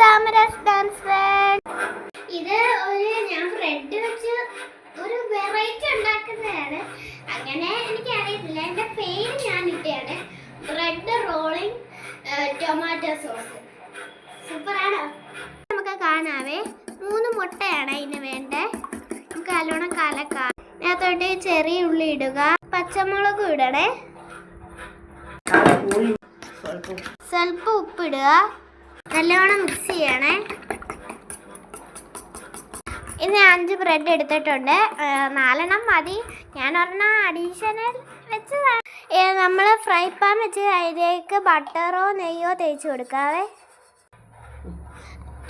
താമരാസ് dance world ഇത് ഒരു ഞാൻ ബ്രെഡ് വെച്ച് ഒരു വെറൈറ്റി ഉണ്ടാക്കുന്നതാണ്. അങ്ങനെ എനിക്ക് അറിയത്തില്ല എന്റെ പേര് ഞാൻ ഇട്ടയാണ് ബ്രെഡ് റോളിംഗ് ടൊമാറ്റോ സോസ് സൂപ്പറാണോ നമുക്ക് കാണാവേ. മൂന്ന് മുട്ടയാണ് ഇതിന് വേണ്ടേ. നമുക്ക് നല്ലോണം കലക്കാം. ഇതിനകത്തോട്ട് ചെറിയ ഉള്ളി ഇടുക. പച്ചമുളകും ഇടണേ. സ്വൽപ്പ് ഉപ്പിടുക നല്ലോണം മിക്സ് ചെയ്യണേ. ഇനി അഞ്ച് ബ്രെഡ് എടുത്തിട്ടുണ്ട്. നാലെണ്ണം മതി. ഞാൻ ഒരെണ്ണം അഡീഷണൽ വെച്ചതാണ്. നമ്മൾ ഫ്രൈ പാൻ വെച്ച് അതിലേക്ക് ബട്ടറോ നെയ്യോ തേച്ച് കൊടുക്കാവേ.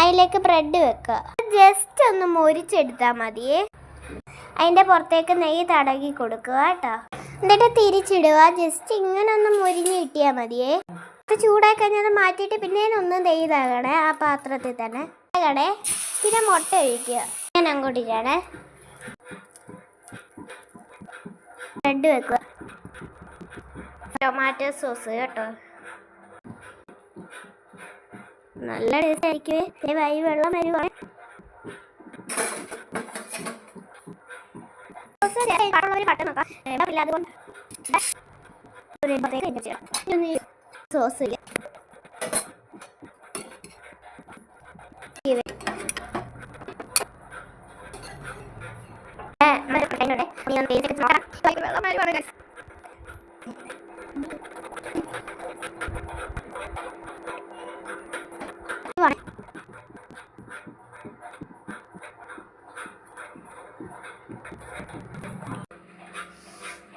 അതിലേക്ക് ബ്രെഡ് വെക്കുക. ജസ്റ്റ് ഒന്ന് മൊരിച്ചെടുത്താൽ മതിയേ അതിന്റെ പുറത്തേക്ക് നെയ്യ് തടകി കൊടുക്കുക കേട്ടോ. എന്നിട്ട് തിരിച്ചിടുക. ജസ്റ്റ് ഇങ്ങനെ ഒന്ന് മുരിഞ്ഞ് കിട്ടിയാൽ മതിയേ. ഇത് ചൂടായി കഴിഞ്ഞാൽ മാറ്റിയിട്ട് പിന്നെ ഒന്ന് തെയ്താകണേ തകണേ ആ പാത്രത്തിൽ തന്നെ. തകണേ പിന്നെ മുട്ട ഒഴിക്കുക. ഞാൻ അങ്ങോട്ടിട്ടാണേ ബ്രെഡ് വെക്കുക. ടൊമാറ്റോ സോസ് കേട്ടോ. നല്ല ടേസ്റ്റ് ആയിരിക്കും വെള്ളം വരുവാണ് സോസ്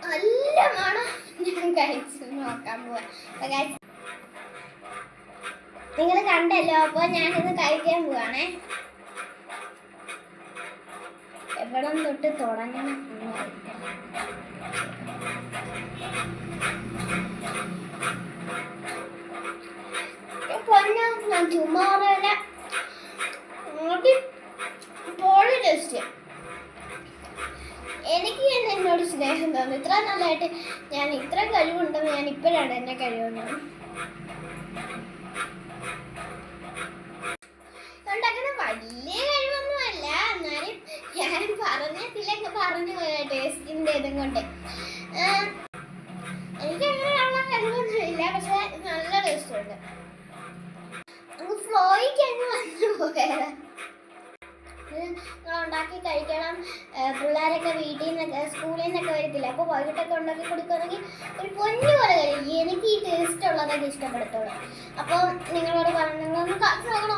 നല്ല മണം ഞാൻ കഴിച്ചു. നോക്കാൻ പോവാ. നിങ്ങൾ കണ്ടല്ലോ അപ്പൊ ഞാനിത് കഴിക്കാൻ പോവാണേ. എവിടം തൊട്ട് തുടങ്ങണം അറിയില്ല. ഞാൻ ടേസ്റ്റ് എനിക്ക് എന്നോട് സ്നേഹം തോന്നുന്നു ഇത്ര നല്ലതായിട്ട് ഞാൻ ഇത്ര കഴിവുണ്ടെന്ന് ഞാൻ ഇപ്പോഴാണ് എന്നെ കഴിവുന്നത് ഞാൻ പറഞ്ഞതിലൊക്കെ പറഞ്ഞു ടേസ്റ്റിന്റെ ഇതും കൊണ്ട്. എനിക്ക് അങ്ങനെയുള്ള കഴിവൊന്നുമില്ല പക്ഷെ നല്ല ടേസ്റ്റ് ഉണ്ട്. നമുക്ക് ഫ്ലോയ്ക്ക് അങ്ങ് വന്നു നിങ്ങൾ ഉണ്ടാക്കി കഴിക്കണം. പിള്ളേരൊക്കെ വീട്ടിൽ നിന്നൊക്കെ സ്കൂളിൽ നിന്നൊക്കെ വരത്തില്ല? അപ്പോൾ വൈകിട്ടൊക്കെ ഉണ്ടാക്കി കൊടുക്കുകയാണെങ്കിൽ ഒരു പൊന്നു പോലെ കഴിയും എനിക്ക് ഈ ടേസ്റ്റ് ഉള്ളതൊക്കെ ഇഷ്ടപ്പെടുത്തുള്ളൂ. അപ്പോൾ നിങ്ങളോട് പറഞ്ഞു നിങ്ങളൊന്ന് കാണിച്ചു നോക്കണം.